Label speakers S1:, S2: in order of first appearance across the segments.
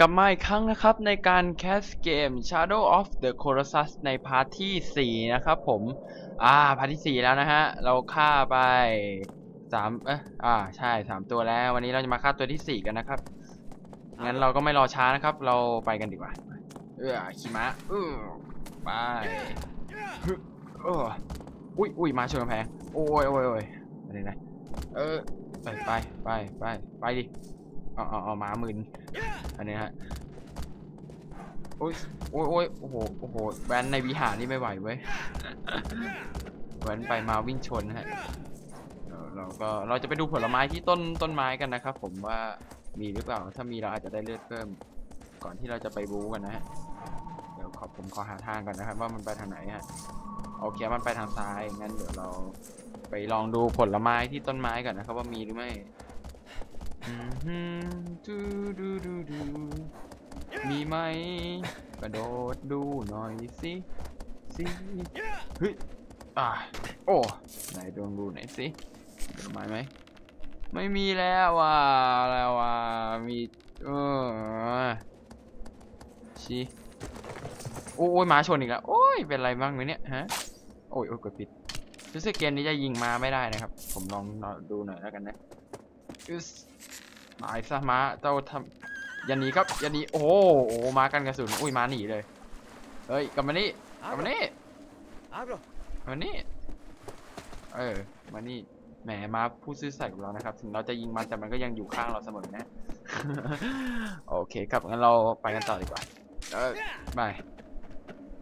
S1: กลับมาอีกครั้งนะครับในการแคสเกม Shadow of the Colossus ในพาร์ทที่ 4 นะครับผม อ่า พาร์ทที่ 4 แล้วนะฮะ เราฆ่าไปสามเอะอ่า ใช่สามตัวแล้ว วันนี้เราจะมาฆ่าตัวที่ 4 กันนะครับ งั้นเราก็ไม่รอช้านะครับ เราไปกันดีกว่า เออขี่ม้าเออไปเอออุ้ยอุ้ยมาชนกำแพง โอ้ยโอ้ยโอ้ยอะไรนะ เออ ไปไปไปไปไปดิ เอาเอาเอาม้ามึนอันนี้ฮะโอ้ยโอ้ยโอ้ยโอ้โหโอ้โหแว้นในวิหารนี่ไม่ไหวเว้ยแว้นไปมาวิ่งชนนะฮะเออเราก็เราจะไปดูผลไม้ที่ต้นต้นไม้กันนะครับ ผมว่ามีหรือเปล่า ถ้ามีเราอาจจะได้เลือดเพิ่ม ก่อนที่เราจะไปบู๊กันนะฮะเดี๋ยวขอผมขอหาทางก่อนนะครับ ว่ามันไปทางไหนฮะโอเคมันไปทางซ้ายงั้นเดี๋ยวเราไปลองดูผลไม้ที่ต้นไม้ก่อนนะครับ ว่ามีหรือไม่อืมฮึ ดูดูดูดูมีไหมกระโดดดูหน่อยสิสิเฮ้ยอ่าโอ้ไหนดวงดูไหนอยสิผลไม้ไหมไม่มีแล้วว่ะแล้วว่ะมีเออชิโอ้ยหมาชนอีกแล้วโอ้ยเป็นไรบ้างไหมเนี่ยฮะโอ้ยโอ้ยกดผิดรู้สึกเกมนี้จะยิงมาไม่ได้นะครับ ผมลองดูหน่อยแล้วกันนะ อึสตายซะม้าเจ้าทำอย่าหนีครับอย่าหนีโอ้โหโอ้โหมากันกระสุนอุ้ยมาหนีเลยเฮ้ยกลับมานี่กลับมานี่
S2: Abro.
S1: กลับมานี่เออมานี่แหมมาพูดซื่อสัตย์กับเรานะครับ ถึงเราจะยิงมันแต่มันก็ยังอยู่ข้างเราเสมอนะ โอเคครับงั้นเราไปกันต่อดีกว่าเออไป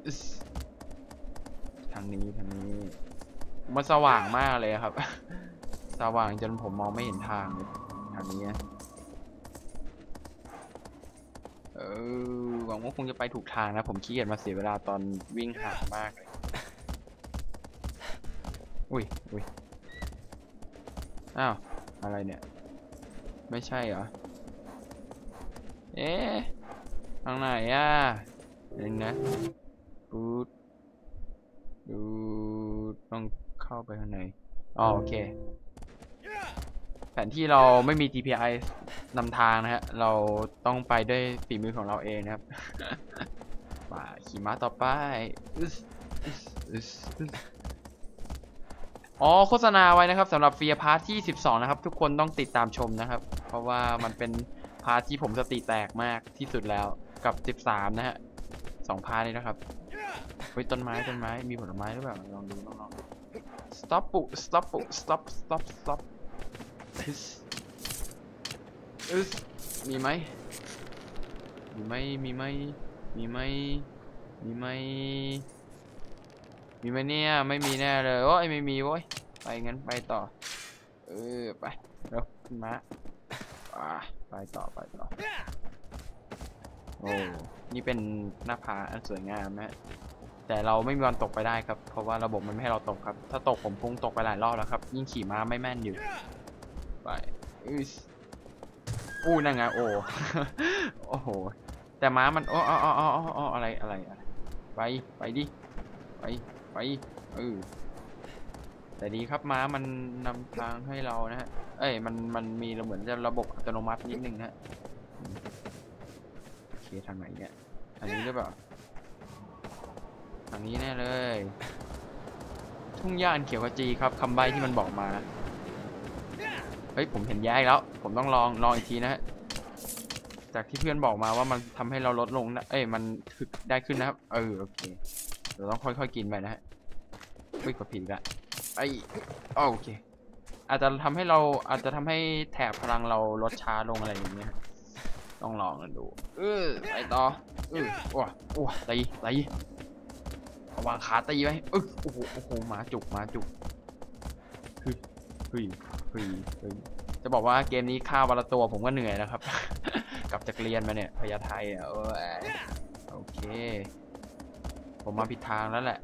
S1: อึ๊สทางนี้ทางนี้มันสว่างมากเลยครับ สว่างจนผมมองไม่เห็นทางเลยทางนี้เออหวังว่าคงจะไปถูกทางนะ ผมขี้เกียจมาเสียเวลาตอนวิ่งหามากเลยอุ้ยอุ้ยอ้าว อะไรเนี่ย ไม่ใช่เหรอ เอ๊ะทางไหนอะเดี๋ยวนะดูดดูดต้องเข้าไปข้างในอ๋อโอเค แผนที่เราไม่มี GPI นำทางนะฮะ เราต้องไปด้วยฝีมือของเราเองนะครับ มาขี่ม้าต่อไปอ๋อโฆษณาไว้นะครับสำหรับเฟียพาร์ทที่ 12 นะครับ ทุกคนต้องติดตามชมนะครับ เพราะว่ามันเป็นพาร์ทที่ผมสติแตกมากที่สุดแล้วกับ 13 นะฮะสองพาร์ทนี้นะครับเฮ้ยต้นไม้ต้นไม้มีผลไม้หรือเปล่าลองดูลองลอง stop ปุ stop ปุ stop stop stop อึ๊สอึสมีไหมมีไหมมีไหมมีไหมมีไหมมีไหมเนี่ยไม่มีแน่เลยโอ้ยไม่มีโว้ยไปงั้นไปต่อ เออไปเร็วขึ้นมาอ่าไปต่อไปต่อโอ้นี่เป็นหน้าผาอันสวยงามนะ แต่เราไม่มีวันตกไปได้ครับ เพราะว่าระบบมันไม่ให้เราตกครับ ถ้าตกผมคงตกไปหลายรอบแล้วครับ ยิ่งขี่ม้าไม่แม่นอยู่ ไปอึสอู้นั่นไงโอ้โอ้โห แต่ม้ามันโอ้อ๋ออ๋ออ๋ออ๋ออะไรอะไรอะไรไปไปดิไปไปเออแต่ดีครับม้ามันนำทางให้เรานะฮะ เอ้ยมันมันมีเหมือนจะระบบอัตโนมัตินิดนึงนะฮะอืมโอเคทางไหนเนี่ยทางนี้หรือเปล่าทางนี้แน่เลย ทุ่งหญ้าอันเขียวขจีครับคำใบ้ที่มันบอกมา เฮ้ยผมเห็นแย่อีกแล้ว ผมต้องลองลองอีกทีนะฮะจากที่เพื่อนบอกมาว่ามันทำให้เราลดลงนะเอ้ยมันถึกได้ขึ้นนะครับ เออโอเคเราต้องค่อยๆกินไปนะฮะเฮ้ยกดผิดอีละไอ้โอเค อาจจะทำให้เราอาจจะทำให้แถบพลังเราลดช้าลงอะไรอย่างเงี้ยต้องลองกันดูเออไปต่อเออโอ้โอ้ตีตีวางขาตีไว้เออโอ้โหโอ้โหหมาจุกหมาจุกเฮ้ย เฮ้ยเฮ้ยเฮ้ยจะบอกว่าเกมนี้ฆ่าวันละตัวผมก็เหนื่อยแล้วครับ กลับจากเรียนมาเนี่ยพญาไทอะโอ้ยโอเค ผมมาผิดทางแล้วแหละ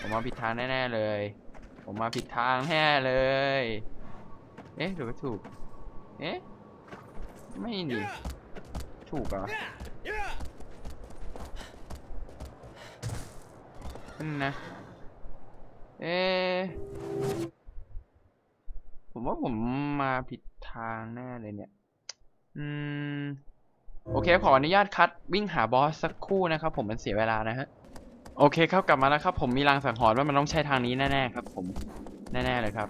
S1: ผมมาผิดทางแน่ๆเลย ผมมาผิดทางแน่เลย เอ๊ะหรือว่าถูก เอ๊ะไม่นี่ถูกเหรอขึ้นนะ เอ๊ะ ผมว่าผมมาผิดทางแน่เลยเนี่ย อืม โอเคขออนุญาตคัดวิ่งหาบอสสักคู่นะครับ ผมมันเสียเวลานะฮะ โอเคครับกลับมาแล้วครับ ผมมีรางสังหรณ์ว่ามันต้องใช้ทางนี้แน่ๆครับ ผมแน่ๆเลยครับ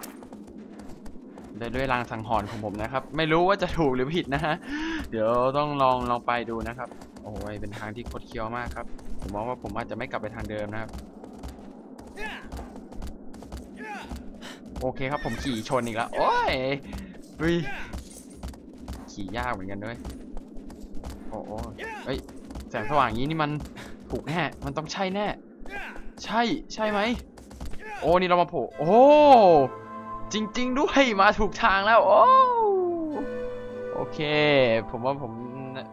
S1: โดยด้วยรางสังหรณ์ของผมนะครับ ไม่รู้ว่าจะถูกหรือผิดนะฮะเดี๋ยวต้องลองลองไปดูนะครับ โอ้ยเป็นทางที่คดเคี้ยวมากครับ ผมมองว่าผมอาจจะไม่กลับไปทางเดิมนะครับ โอเคครับผมขี่ชนอีกแล้ว โอ้ยเฮ้ยขี่ยากเหมือนกันด้วย โอ้โหเฮ้ย แสงสว่างอย่างนี้นี่มันถูกแน่ มันต้องใช่แน่ ใช่ ใช่ไหม โอ้ นี่เรามาโผล่ โอ้ จริง ๆ ด้วย มาถูกทางแล้ว โอ้ โอเค ผมว่าผม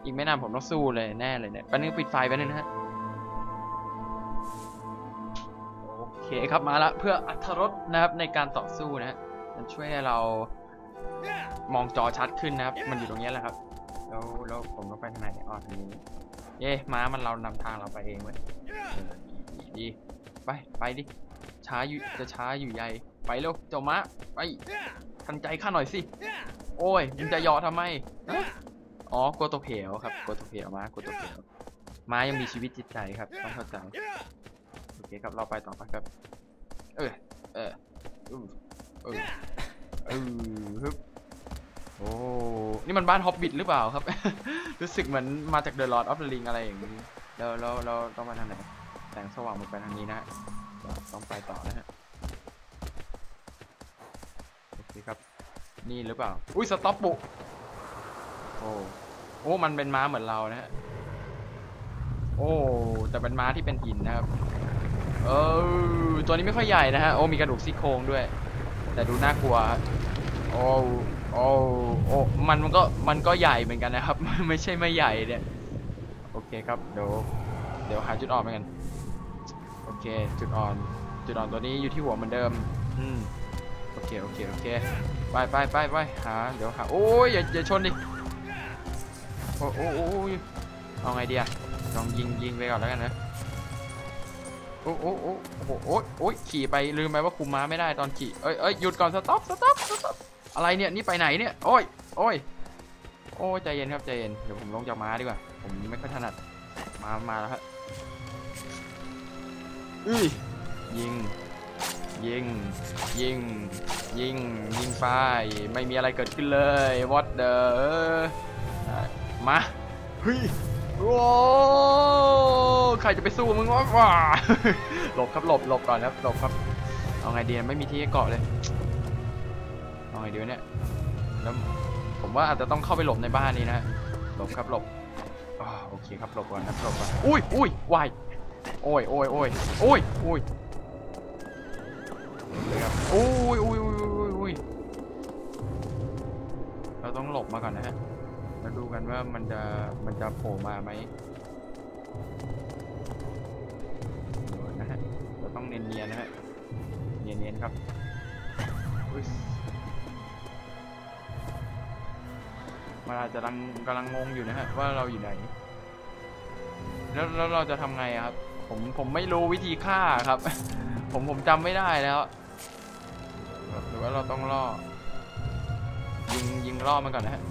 S1: อีกไม่นานผมต้องสู้เลยแน่เลยเนี่ยแป๊บนึงปิดไฟแป๊บนึงนะฮะ เคครับมาละเพื่ออัธรสนะครับในการต่อสู้นะฮะมันช่วยให้เรามองจอชัดขึ้นนะครับ มันอยู่ตรงนี้แหละครับ แล้วแล้วผมก็ไปทางไหนอ๋อทางนี้เย้ม้ามันเรานำทางเราไปเองเว้ยดีไปไปดิช้าอยู่จะช้าอยู่ใหญ่ไปเร็วเจ้าม้าไปทันใจข้าหน่อยสิโอ้ยมึงจะยอทำไมอ๋อกลัวตัวเพวครับกลัวตัวเพวม้ากลัวตัวเพวม้ายังมีชีวิตจิตใจครับต้องเข้าใจ เคครับเราไปต่อไปครับ เออเอออือเออเออฮึบโอ้นี่มันบ้านฮอบบิทหรือเปล่าครับ รู้สึกเหมือนมาจากเดอะลอ d ออฟเดอะริงอะไรอย่างนี้แล้วแล้วเราต้องมาทางไหนแสงสว่างมันไปทางนี้นะฮะเราต้องไปต่อนะฮะโอเคครับ นี่หรือเปล่า อุ้ยสต็อปบุโอ้โอ้มันเป็นม้าเหมือนเรานะฮะโอ้แต่เป็นม้าที่เป็นหินนะครับ เออตัวนี้ไม่ค่อยใหญ่นะฮะ โอ้มีกระดูกซี่โครงด้วย แต่ดูน่ากลัวโอ้โอ้โอ้มันมันก็มันก็ใหญ่เหมือนกันนะครับ ไม่ใช่ไม่ใหญ่เนี่ยโอเคครับเดี๋ยวเดี๋ยวหาจุดอ่อนเหมือนกันโอเคจุดอ่อนจุดอ่อนตัวนี้อยู่ที่หัวเหมือนเดิมอืมโอเคโอเคโอเคไปไปไปไปหาเดี๋ยวหาโอ้ยอย่าอย่าชนดิโอ้โอ้โอ้โอ้ยเอาไงดีอะลองยิงยิงไปก่อนแล้วกันนะ อ้โอ้โอ้โอ้โหโอ้ยโอ้ยขี่ไปลืมไปว่าคุมม้าไม่ได้ตอนขี่เอ้ยเอ้ยหยุดก่อนสต็อปสต็อปสต็อปอะไรเนี่ยนี่ไปไหนเนี่ยโอ้ยโอ้ยโอ้ยใจเย็นครับใจเย็นเดี๋ยวผมลงจากม้าดีกว่า ผมไม่ค่อยถนัดมามาแล้วครับอุ้ยยิงยิงยิงยิงยิงไปไม่มีอะไรเกิดขึ้นเลย what the มาเฮ้ย โอ้ใครจะไปสู้มึงวะว้าหลบครับหลบหลบก่อนครับหลบครับ เอาไงดีไม่มีที่ให้เกาะเลย เอาไงดีวะเนี่ย แล้วผมว่าอาจจะต้องเข้าไปหลบในบ้านนี้นะหลบครับหลบอ่าโอเคครับหลบก่อนครับหลบก่อน อุ้ยอุ้ยวายโอ้ยโอ้ยโอ้ยโอ้ยโอ้ยเลยครับอุ้ยอุ้ยอุ้ยอุ้ยอุ้ยเราต้องหลบมาก่อนนะฮะ มาดูกันว่ามันจะมันจะโผล่มาไหมนะฮะเราต้องเนียนๆนะฮะเนียนๆครับมันอาจจะกำลังกำลังงงอยู่นะฮะว่าเราอยู่ไหน แล้วแล้วเราจะทำไงครับ ผมผมไม่รู้วิธีฆ่าครับ ผมผมจำไม่ได้แล้วหรือว่าเราต้องล่อยิงยิงล่อมันก่อนนะฮะ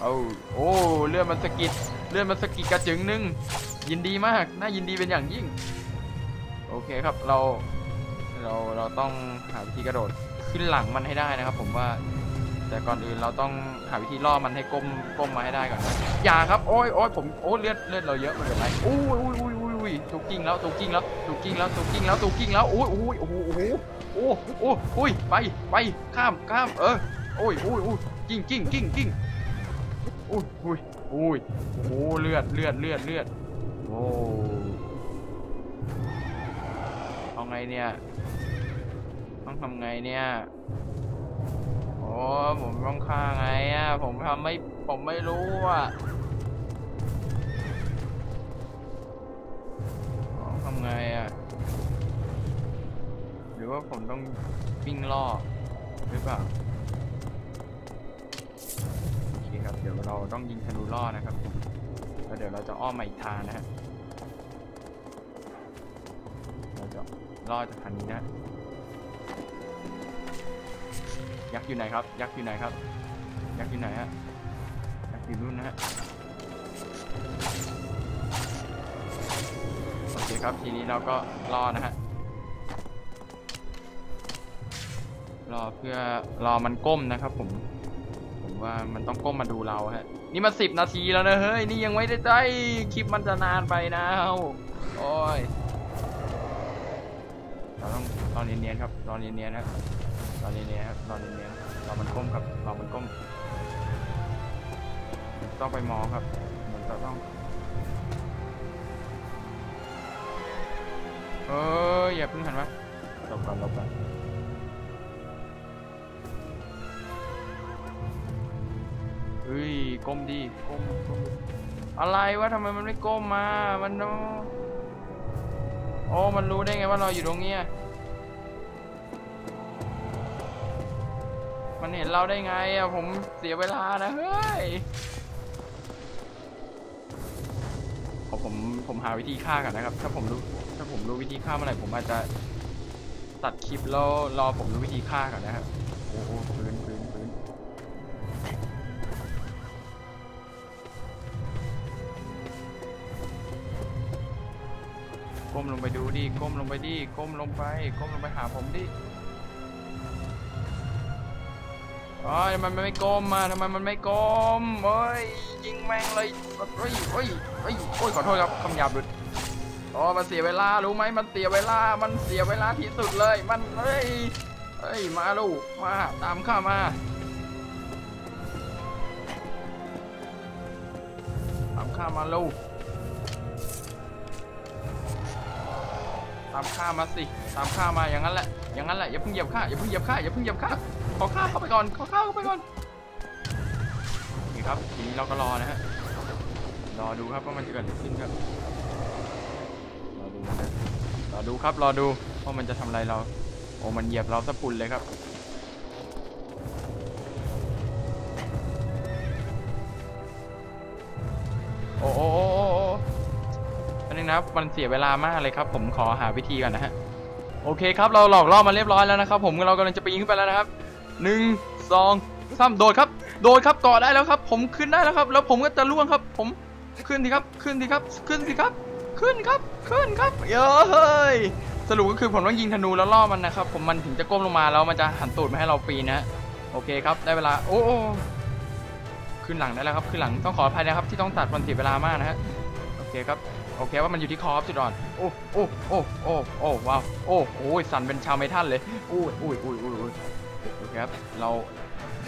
S1: เอาโอ้เลื่อนมันสกิดเลื่อนมันสกิดกระจึงหนึงยินดีมากน่ายินดีเป็นอย่างยิ่ง โอเคครับเราเราเราต้องหาวิธีกระโดดขึ้นหลังมันให้ได้นะครับ ผมว่าแต่ก่อนอื่นเราต้องหาวิธีล่อมันให้ก้มก้มมาให้ได้ก่อนนะอย่าครับโอ้ยโอ้ยผมโอ้เลือดเลือดเราเยอะมันเป็นไรอุ้ยอุ้ยอุ้ยอุ้ยอุ้ยถูกกิ้งแล้วถูกกิ้งแล้วถูกกิ้งแล้วถูกกิ้งแล้วถูกกิ้งแล้วอุ้ยอุ้ยโอ้โหโอ้โหโอ้โหอุ้ยไปไปข้ามข้ามเออโอ้ยอุ้ยอุ้ยกิ้งกิ้งกิ้งกิ้ง อุ้ยอุ้ยอุ้ยโอ้โหเลือดเลือดเลือดเลือดโอ้เอาไงเนี่ย ต้องทำไงเนี่ยโอ้ผมต้องฆ่าไงอะ ผมทำไม่ ผมไม่รู้อะต้องทำไงอะ หรือว่าผมต้องวิ่งล่อหรือเปล่า เราต้องยิงธนูล่อนะครับแล้วเดี๋ยวเราจะอ้อมมาอีกทางนะฮะเราจะล่อจากทางนี้นะ ยักษ์อยู่ไหนครับ ยักษ์อยู่ไหนครับ ยักษ์อยู่ไหนฮะ ยักษ์อยู่นู่นนะฮะ โอเคครับทีนี้เราก็รอนะฮะรอเพื่อรอมันก้มนะครับผม ว่ามันต้องก้มมาดูเราฮะ นี่มันสิบนาทีแล้วนะเฮ้ย นี่ยังไม่ได้ใจคลิปมันจะนานไปนะโอ้ยเราต้องรอเนียนๆครับรอเนียนๆครับรอเนียนๆครับรอเนียนๆเรอมันก้มครับเรอมันก้ม ต้องไปมองครับมันจะต้องเอออย่าเพิ่งหันมาหลบก่อนหลบก่อน ก้มดิก้มก้มอะไรวะทำไมมันไม่ก้มมา มันโอ้มันรู้ได้ไงว่าเราอยู่ตรงเนี้ยมันเห็นเราได้ไงอะผมเสียเวลานะเฮ้ยขอผมผมหาวิธีฆ่ากันนะครับ ถ้าผมรู้ถ้าผมรู้วิธีฆ่าเมื่อไหร่ผมอาจจะตัดคลิปแล้วรอผมรู้วิธีฆ่าก่อนนะครับโอ้ มลงไปดูดิ ก้มลงไปดิ ก้มลงไป ก้มลงไปหาผมดิอ๋อทำไมมันไม่ก้มมาทำไมมันไม่ก้มเฮ้ยยิงแม่งเลยเฮ้ยเฮ้ยเฮ้ยโอ้ยขอโทษครับคำหยาบหลุดโอ้มันเสียเวลารู้ไหมมันเสียเวลา มันเสียเวลาที่สุดเลย มันเฮ้ยเฮ้ยมาลูกมาตามข้ามาตามข้ามาลูก ตามข้ามาสิ ตามข้ามาอย่างนั้นแหละ อย่างนั้นแหละ อย่าเพิ่งเหยียบข้า อย่าเพิ่งเหยียบข้า อย่าเพิ่งเหยียบข้า ขอข้าเข้าไปก่อน ขอข้าเข้าไปก่อน นี่ครับ ทีนี้เราก็รอนะฮะ รอดูครับว่ามันจะเกิดอะไรขึ้นครับ รอดูนะ รอดูครับ รอดูว่ามันจะทำอะไรเรา โอ้ มันเหยียบเราสะพุนเลยครับโอ้โอ้ นะครับ มันเสียเวลามากเลยครับ ผมขอหาวิธีก่อนนะฮะ โอเคครับ เราหลอกล่อมาเรียบร้อยแล้วนะครับ ผมเรากำลังจะปีนขึ้นไปแล้วนะครับหนึ่งสองสามโดดครับ โดดครับเกาะได้แล้วครับ ผมขึ้นได้แล้วครับ แล้วผมก็จะล่วงครับ ผมขึ้นทีครับ ขึ้นทีครับ ขึ้นทีครับ ขึ้นครับ ขึ้นครับ เย้ยสรุปก็คือผมต้องยิงธนูแล้วล่อมันนะครับ ผมมันถึงจะก้มลงมาแล้วมันจะหันตูดมาให้เราปีนนะโอเคครับ ได้เวลา โอ้ขึ้นหลังได้แล้วครับ ขึ้นหลังต้องขออภัยนะครับที่ต้องตัดมันเสียเวลามากนะฮะ เคครับโอเคว่ามันอยู่ที่คอครับจุดอ่อนโอ้โอ้โอ้โอ้โอ้ว้าวโอ้โอ้ยสั่นเป็นชาวเมทัลเลยอุ้ยอุ้ยอุ้ยอุ้ยอุ้ยโอเคครับเรา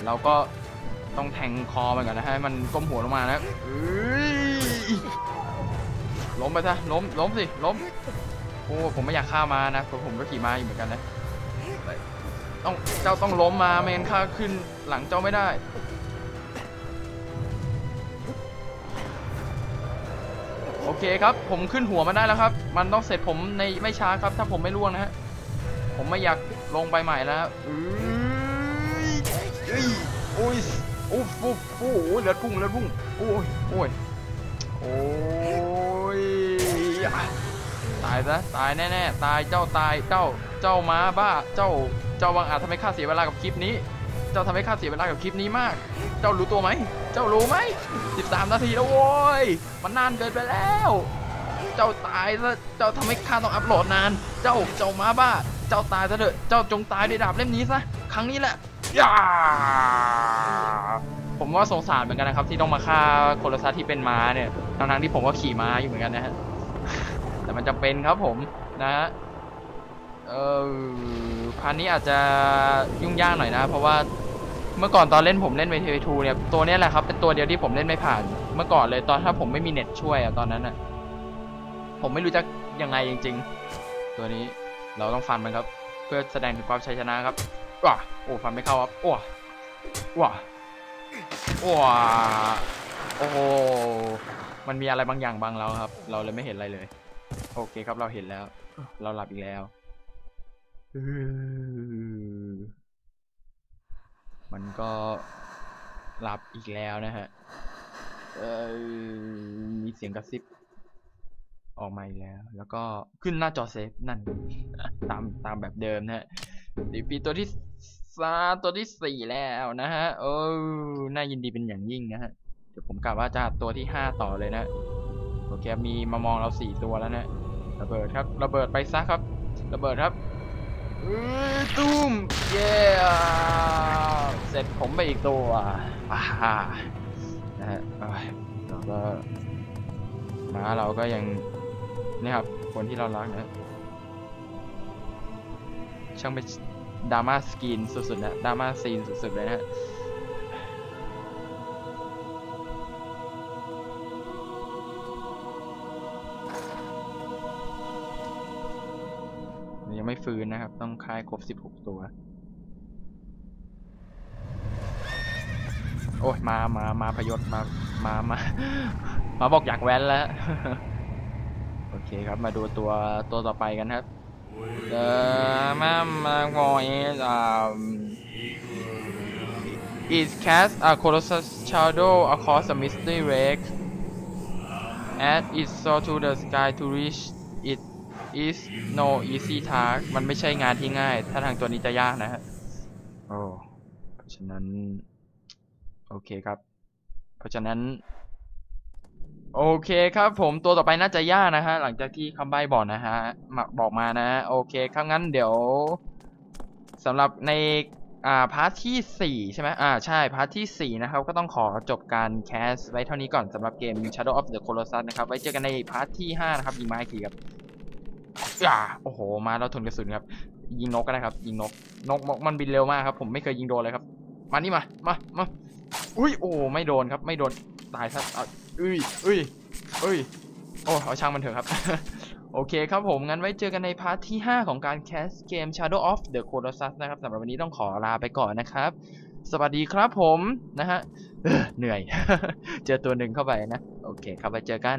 S1: เราก็ต้องแทงคอมันก่อนนะฮะมันก้มหัวลงมานะเอ้ยล้มไปซะล้มล้มสิล้มโอ้ผมไม่อยากฆ่ามานะเพราะผมก็ขี่ม้าอยู่เหมือนกันนะต้องเจ้าต้องล้มมาไม่งั้นข้าขึ้นหลังเจ้าไม่ได้ โอเคครับ ผมขึ้นหัวมันได้แล้วครับ มันต้องเสร็จผมในไม่ช้าครับ ถ้าผมไม่ล่วงนะฮะ ผมไม่อยากลงไปใหม่แล้วเอ้ยเอ้ยโอ้ยโอ้โหโอ้โหเลือดพุ่งเลือดพุ่งโอ้ยโอ้ยโอ้ยอะตายซะตายแน่ๆตายเจ้าตายเจ้าเจ้าม้าบ้าเจ้าเจ้าวังอาจทำให้ข้าเสียเวลากับคลิปนี้ เจ้าทำให้ข้าเสียเวลากับคลิปนี้มาก เจ้ารู้ตัวไหม เจ้ารู้ไหม 13 นาทีแล้วโว้ย มันนานเกินไปแล้ว เจ้าตายซะ เจ้าทำให้ข้าต้องอัพโหลดนาน เจ้า เจ้าม้าบ้า เจ้าตายซะเถอะ เจ้าจงตายด้วยดาบเล่มนี้ซะ ครั้งนี้แหละย่าผมว่าสงสารเหมือนกันนะครับ ที่ต้องมาฆ่าคนละซาที่เป็นม้าเนี่ย ทั้งๆที่ผมก็ขี่ม้าอยู่เหมือนกันนะฮะ แต่มันจำเป็นครับผมนะฮะ เออ พันนี้อาจจะยุ่งยากหน่อยนะ เพราะว่าเมื่อก่อนตอนเล่นผมเล่นเวทีทูเนี่ยตัวนี้แหละครับเป็นตัวเดียวที่ผมเล่นไม่ผ่าน เมื่อก่อนเลยตอนถ้าผมไม่มีเน็ตช่วยอะตอนนั้นอะผมไม่รู้จะยังไงจริง ๆ ตัวนี้เราต้องฟันมันครับ เพื่อแสดงถึงความชัยชนะครับว้าโอ้ฟันไม่เข้าครับว้าว้าว้าโอ้โหมันมีอะไรบางอย่างบังเราครับ เราเลยไม่เห็นอะไรเลย โอเคครับเราเห็นแล้ว เราหลับอีกแล้วอือ มันก็หลับอีกแล้วนะฮะมีเสียงกระซิบ ออกมาอีกแล้ว แล้วก็ขึ้นหน้าจอเซฟนั่น ตามตามแบบเดิมนะฮะดีปีตัวที่สามตัวที่สี่แล้วนะฮะเออน่ายินดีเป็นอย่างยิ่งนะฮะ เดี๋ยวผมกะว่าจะตัวที่ห้าต่อเลยนะ โอเค มีมามองเราสี่ตัวแล้วนะ ระเบิดครับ ระเบิดไปซะครับ ระเบิดครับ ตุ้มเย้เสร็จผมไปอีกตัวอ่านะฮะเอ้ยเราก็มาเราก็ยังนี่ครับ คนที่เรารักนะช่างเป็นดราม่าสกรีนสุดๆนะดราม่าซีนสุดๆเลยนะฮะ ไม่ฟื้นนะครับ ต้องคายครบ 16 ตัว โอ้ยมา มา มาพยศมา มา มา มาบอกอยากแว้นแล้ว โอเคครับมาดูตัวตัวต่อไปกันครับ The Mama is um is cast a colossal shadow across the misty lake as it soars to the sky to reach it is no easy task มันไม่ใช่งานที่ง่าย ถ้าทางตัวนี้จะยากนะฮะโอ้เพราะฉะนั้น โอเคครับ เพราะฉะนั้น โอเคครับผมตัวต่อไปน่าจะยากนะฮะ หลังจากที่คำใบ้บอกนะฮะมาบอกมานะ โอเคครับงั้นเดี๋ยวสำหรับในอ่าพาร์ทที่ 4 ใช่ไหมอ่าใช่พาร์ทที่ 4 นะครับ ก็ต้องขอจบการแคสไว้เท่านี้ก่อนสำหรับเกม Shadow of the Colossus นะครับ ไว้เจอกันในพาร์ทที่ 5 นะครับยิงไม้อีกทีครับ อ่าโอ้โห มาแล้วทนกระสุนครับ ยิงนกก็ได้ครับ ยิงนก นกมันบินเร็วมากครับ ผมไม่เคยยิงโดนเลยครับ มานี่มา มา มา อุ้ย โอ้ ไม่โดนครับ ไม่โดน ตายซะอุ้ยอุ้ยอุ้ย โอ้ เอาช่างมันเถอะครับ โอเคครับผม งั้นไว้เจอกันในพาร์ทที่ 5 ของการแคสเกม Shadow of the Colossus นะครับสำหรับวันนี้ต้องขอลาไปก่อนนะครับ สวัสดีครับผม นะฮะเออเหนื่อย เจอตัวหนึ่งเข้าไปนะ โอเค ครับไว้เจอกัน